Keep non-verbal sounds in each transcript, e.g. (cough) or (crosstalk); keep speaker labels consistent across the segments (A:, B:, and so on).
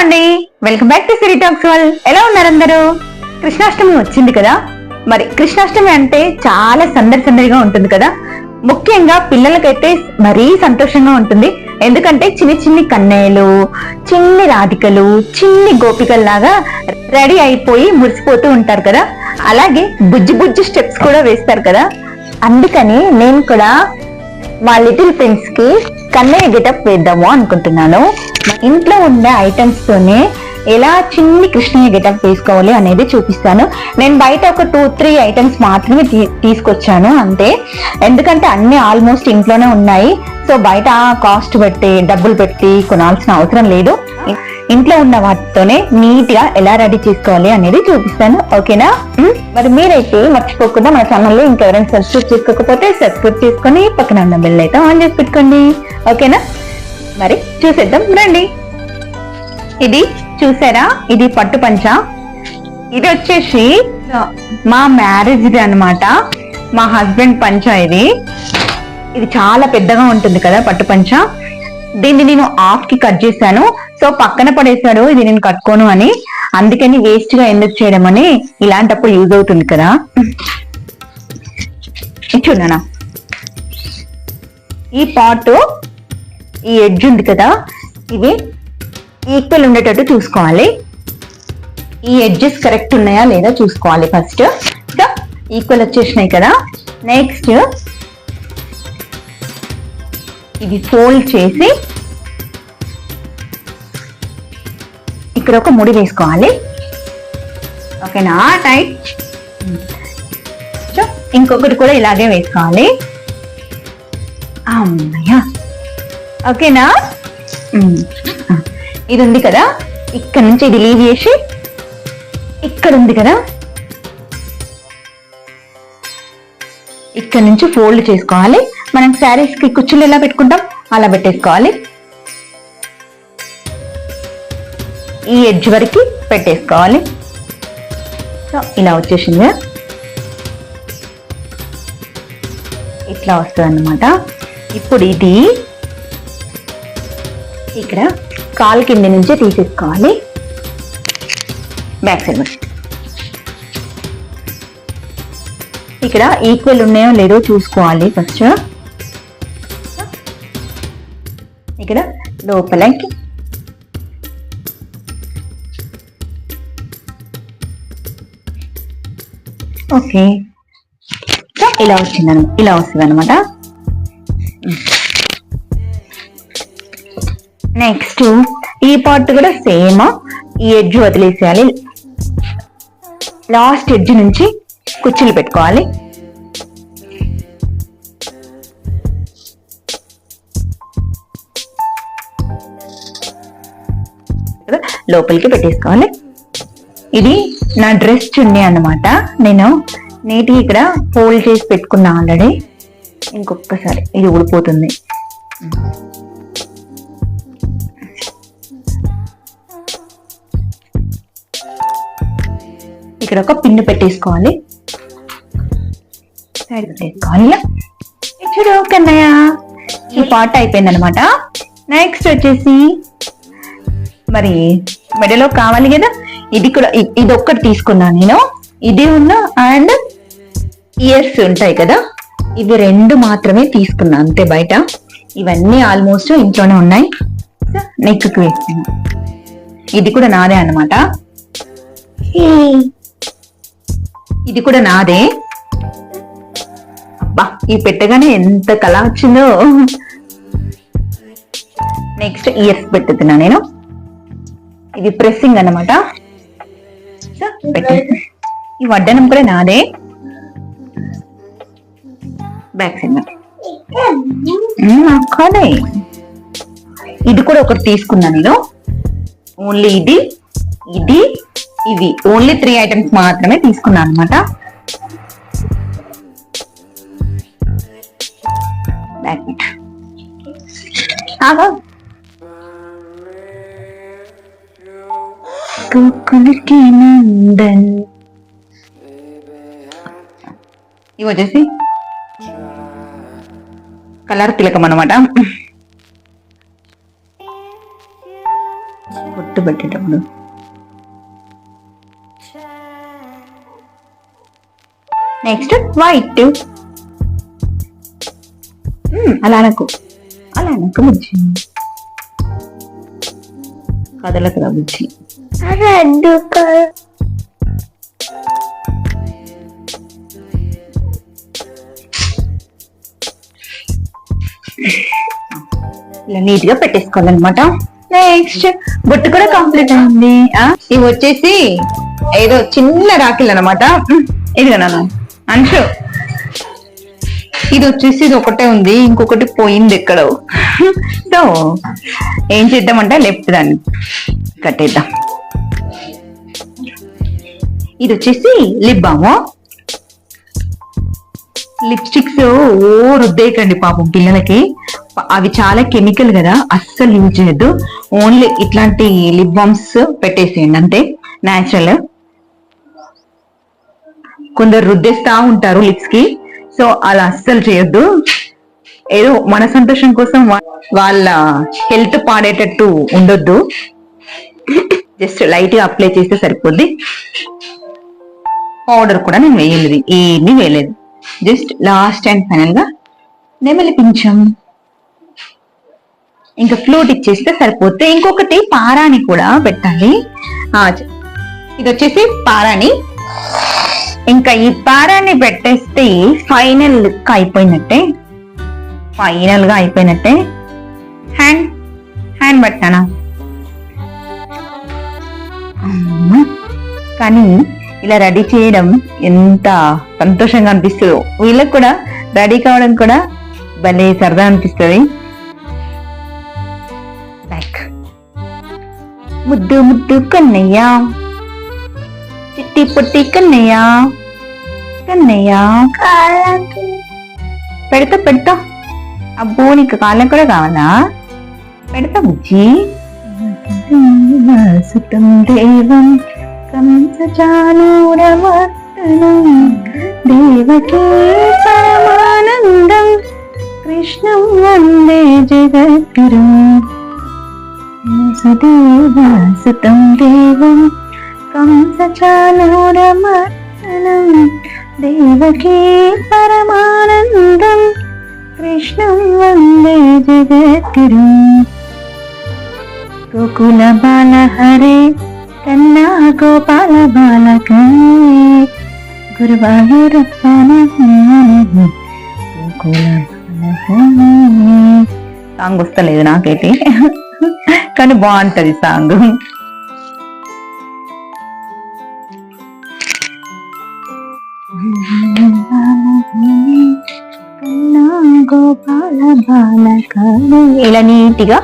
A: అండి. Welcome back to Siri talks వల్ ఎలా ఉన్నారు అందరూ? కృష్ణాష్టమి వచ్చింది కదా? మరి కృష్ణాష్టమి అంటే చాలా సందడి సందడిగా ఉంటుంది కదా? ముఖ్యంగా పిల్లలకైతే మరీ సంతోషంగా ఉంటుంది. ఎందుకంటే చిన్ని చిన్ని కన్నయ్యలు చిన్ని రాధికలు చిన్ని గోపికల్లాగా రెడీ అయిపోయి మురిసిపోతూ ఉంటారు కదా? అలాగే బుజ్జి బుజ్జి స్టెప్స్ కూడా వేస్తారు కదా? అందుకని నేను కూడా మా లిటిల్ ఫ్రెండ్స్కి కన్నయ్య గెటప్ వేద్దాము అనుకుంటున్నాను. ఇంట్లో ఉండే ఐటమ్స్ తోనే ఎలా చిన్ని కృష్ణయ్య గెటప్ వేసుకోవాలి అనేది చూపిస్తాను. నేను బయట ఒక టూ త్రీ ఐటమ్స్ మాత్రమే తీ- తీసుకొచ్చాను అంతే. ఎందుకంటే అన్ని ఆల్మోస్ట్ ఇంట్లోనే ఉన్నాయి. సో బయట కాస్ట్ పెట్టి డబ్బులు పెట్టి కొనాల్సిన అవసరం లేదు. ఇంట్లో ఉన్న వాటితోనే నీట్గా ఎలా రెడీ చేసుకోవాలి అనేది చూపిస్తాను. ఓకేనా? మరి మీరైతే మర్చిపోకుండా మన ఛానల్లో ఇంకెవరైనా సబ్స్క్రైబ్ చేసుకోకపోతే సబ్స్క్రైబ్ చేసుకొని పక్కన ఉన్న బెల్ అయితే ఆన్ చేసి పెట్టుకోండి. ఓకేనా? మరి చూసేద్దాం రండి. ఇది చూసారా? ఇది పట్టు పంచ. ఇది వచ్చేసి మా మ్యారేజ్ ది అనమాట మా హస్బెండ్ పంచ ఇది. ఇది చాలా పెద్దగా ఉంటుంది కదా పట్టు పంచ. దీన్ని నేను హాఫ్కి కట్ చేశాను. సో పక్కన పడేశాడు ఇది నేను కట్టుకోను అని. అందుకని వేస్ట్గా ఎందుకు చేయడం అని ఇలాంటప్పుడు యూజ్ అవుతుంది కదా. ఇది చూడనా ఈ పార్ట్ ఈ ఎడ్జ్ ఉంది కదా ఇవి ఈక్వల్ ఉండేటట్టు చూసుకోవాలి. ఈ ఎడ్జెస్ కరెక్ట్ ఉన్నాయా లేదా చూసుకోవాలి ఫస్ట్ ఈక్వల్ వచ్చేసినాయి కదా. నెక్స్ట్ ఇది ఫోల్డ్ చేసి ఇక్కడ ఒక ముడి వేసుకోవాలి. ఓకేనా టైట్ సో, ఇంకొకటి కూడా ఇలాగే వేసుకోవాలి. అమ్మయ్యా. ఓకేనా? ఇది ఉంది కదా? ఇక్కడ నుంచి ఇది లీవ్ చేసి ఇక్కడ ఉంది కదా? ఇక్కడ నుంచి ఫోల్డ్ చేసుకోవాలి. మనం శారీస్కి కుచ్చులు ఎలా పెట్టుకుంటాం? అలా పెట్టేసుకోవాలి. ఈ ఎడ్జ్ వరకు పెట్టేసుకోవాలి. సో ఇలా వచ్చేసింది ఇట్లా వస్తుంది అన్నమాట ఇప్పుడు ఇది ఇక్కడ కాలు కింద నుంచి తీసేసుకోవాలి. బ్యాక్ సైడ్ ఇక్కడ ఈక్వల్ ఉన్నాయో లేదో చూసుకోవాలి ఫస్ట్ ఇక్కడ లోపలకి. ఓకే ఇలా వచ్చింది ఇలా వస్తుంది అనమాట నెక్స్ట్ ఈ పార్ట్ కూడా సేమ్ ఈ ఎడ్జ్ వదిలేసేయాలి. లాస్ట్ ఎడ్జ్ నుంచి కుచ్చులు పెట్టుకోవాలి. లోపలికి పెట్టేసుకోవాలి. ఇది నా డ్రెస్ చున్నీ అన్నమాట. నేను నీట్గా ఇక్కడ ఫోల్డ్ చేసి పెట్టుకున్నా ఆల్రెడీ ఇంకొకసారి ఇది ఊడిపోతుంది. ఇక్కడ ఒక పిన్ను పెట్టేసుకోవాలి. సైడ్ పెట్టేసుకోవాలి చూడు కన్నయ్య ఈ పాట అయిపోయింది అనమాట నెక్స్ట్ వచ్చేసి మరి మెడలో కావాలి కదా ఇది కూడా ఇది ఒక్కటి తీసుకున్నాను నేను. ఇది ఉన్న అండ్ ఇయర్స్ ఉంటాయి కదా. ఇవి రెండు మాత్రమే తీసుకున్నా అంతే బయట. ఇవన్నీ ఆల్మోస్ట్ ఇంట్లోనే ఉన్నాయి. నెక్కి వేస్తున్నా ఇది కూడా నాదే అన్నమాట. ఇది కూడా నాదే. అబ్బా ఈ పెట్టగానే ఎంత కళ వచ్చిందో. నెక్స్ట్ ఇయర్స్ పెట్టుతున్నా నేను. ఇది ప్రెస్సింగ్ పెట్టేసి. ఈ వడ్డనం కూడా నాదే. బ్యాక్ సైడ్ అక్కడే. ఇది కూడా ఒకటి తీసుకున్నా నేను. ఓన్లీ ఇది ఇది ఇది ఓన్లీ త్రీ ఐటమ్స్ మాత్రమే తీసుకున్నాను అనమాట బ్యాక్ ఇట్ ఆగా కుక్కలకి నందన్. ఇవి వచ్చేసి. కలర్ తిలకం అనమాట బొట్టు బొట్టు పెట్టేటప్పుడు నెక్స్ట్ వైట్ అలా అనకు అలా అనకు బుజ్జి కదలకురా బుజ్జి
B: రెడ్
A: ఇలా నీట్గా పెట్టేసుకోవాలన్నమాట. నెక్స్ట్ బొట్టు కూడా కంప్లీట్ అయింది. ఆ, ఇవి వచ్చేసి ఏదో చిన్న రాఖీలు అనమాట ఇది కదా అంశు ఇది వచ్చేసి ఇది ఒకటే ఉంది ఇంకొకటి పోయింది ఎక్కడో. (laughs) సో ఏం చేద్దామంటే లెఫ్ట్ దాన్ని కట్టేద్దాం. ఇది వచ్చేసి లిప్ బాము. లిప్స్టిక్స్ ఓ రుద్దేయకండి పాపం పిల్లలకి. అవి చాలా కెమికల్ కదా అస్సలు యూజ్ చేయొద్దు. ఓన్లీ ఇట్లాంటి లిప్ బామ్స్ పెట్టేసేయండి అంతే? న్యాచురల్ కొందరు రుద్దేస్తా ఉంటారు లిప్స్కి సో అలా అస్సలు చేయొద్దు. ఏదో మన సంతోషం కోసం వాళ్ళ హెల్త్ పాడేటట్టు ఉండొద్దు. జస్ట్ లైట్గా అప్లై చేస్తే సరిపోద్ది. పౌడర్ కూడా నేను వేయలేదు ఏమీ వేయలేదు. జస్ట్ లాస్ట్ అండ్ ఫైనల్గా నెమలి పింఛం. ఇంకా ఫ్లూట్ ఇచ్చేస్తే సరిపోతే ఇంకొకటి పారాని కూడా పెట్టాలి. ఇది వచ్చేసి పారాని. ఇంకా ఈ పారాని పెట్టేస్తే ఫైనల్ లుక్ అయిపోయినట్టే. ఫైనల్గా అయిపోయినట్టే. హ్యాండ్ హ్యాండ్ పెట్టానా? కానీ ఇలా రెడీ చేయడం ఎంత సంతోషంగా అనిపిస్తుందో. వీళ్ళకి కూడా రెడీ కావడం కూడా భలే సరదా అనిపిస్తుంది. ముద్దు ముద్దు కన్నయ్య. చిట్టి పొట్టి కన్నయ్య. కన్నయ్య పెడతా పెడతా. అబ్బో నీకు కాలం కూడా కావాలా? పెడతా బుజ్జి. దేవం కంసచానూరమర్దనం దేవకీ పరమానందం. కృష్ణం వందే జగద్గురుం. సుదేవాసుతం దేవం. కంసచానూరమర్తనం దేవకీ పరమానందం. కృష్ణం వందే జగద్గురుం. గోకుల బాల హరే కన్నా గోపాల బాలక. సాంగ్ వస్తలేదు నాకైతే. కానీ బాగుంటది సాంగ్. కన్నా గోపాల బాలక. ఇలా నీట్గా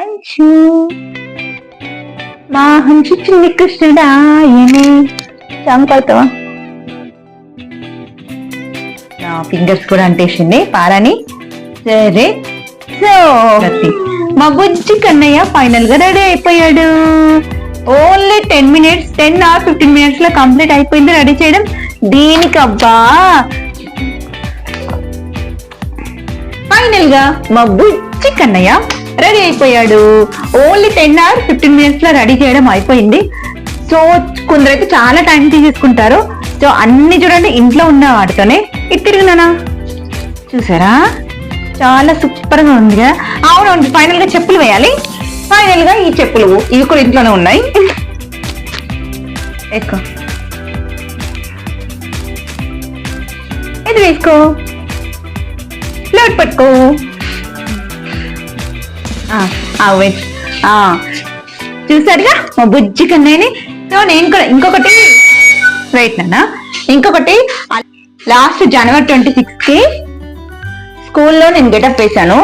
A: అంచు మా హంచు చిన్ని కృష్ణుడా ఏమి పాడతావా? నా ఫింగర్స్ కూడా అంటేసింది పారాని. సరే సో మా బుజ్జి కన్నయ్య ఫైనల్గా రెడీ అయిపోయాడు. Only ten minutes ten or fifteen మినిట్స్లో కంప్లీట్ అయిపోయింది రెడీ చేయడం. దీనికి అబ్బా ఫైనల్గా మా బుజ్జి కన్నయ్య రెడీ అయిపోయాడు. ఓన్లీ టెన్ అవర్ ఫిఫ్టీన్ మినిట్స్లో రెడీ చేయడం అయిపోయింది. సో కొందరైతే చాలా టైం తీసేసుకుంటారు. సో అన్ని చూడండి ఇంట్లో ఉన్న వాటితోనే. ఇది తిరిగినానా చూసారా? చాలా సూపర్గా ఉంది కదా అవును ఫైనల్గా చెప్పులు వేయాలి. ఫైనల్గా ఈ చెప్పులు. ఇవి కూడా ఇంట్లోనే ఉన్నాయి. ఎక్కువ ఇది వేసుకో. లోడ్ పట్టుకో. చూసారుగా? మా బుజ్జి కన్నయ్యని? సో నేను కూడా ఇంకొకటి. వెయిట్ నానా ఇంకొకటి. లాస్ట్ జనవరి ట్వంటీ సిక్స్కి స్కూల్లో నేను గెటప్ వేశాను.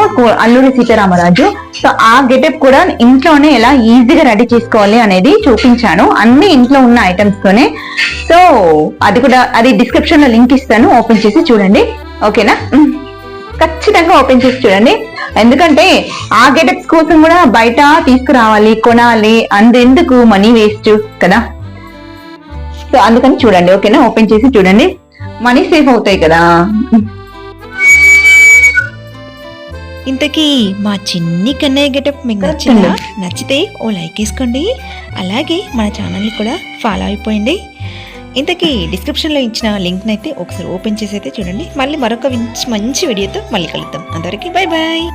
A: అల్లూరి సీతారామరాజు. సో ఆ గెటప్ కూడా ఇంట్లోనే ఎలా ఈజీగా రెడీ చేసుకోవాలి అనేది చూపించాను. అన్ని ఇంట్లో ఉన్న ఐటమ్స్ తోనే. సో అది కూడా అది డిస్క్రిప్షన్లో లింక్ ఇస్తాను. ఓపెన్ చేసి చూడండి. ఓకేనా ఖచ్చితంగా ఓపెన్ చేసి చూడండి. ఎందుకంటే ఆ గెటప్స్ కోసం కూడా బయట తీసుకురావాలి కొనాలి అందెందుకు మనీ వేస్ట్ కదా? సో అందుకని చూడండి ఓకేనా? ఓపెన్ చేసి చూడండి. మనీ సేఫ్ అవుతాయి కదా?
C: ఇంతకీ మా చిన్ని కన్నయ్య గెటప్ మీకు నచ్చిందా? నచ్చితే ఓ లైక్ వేసుకోండి. అలాగే మన ఛానల్ని కూడా ఫాలో అయిపోయింది ఇంతకీ డిస్క్రిప్షన్లో ఇచ్చిన లింక్ని అయితే ఒకసారి ఓపెన్ చేసి అయితే చూడండి. మళ్ళీ మరొక మంచి మంచి వీడియోతో మళ్ళీ కలుద్దాం. అందరికీ బాయ్ బాయ్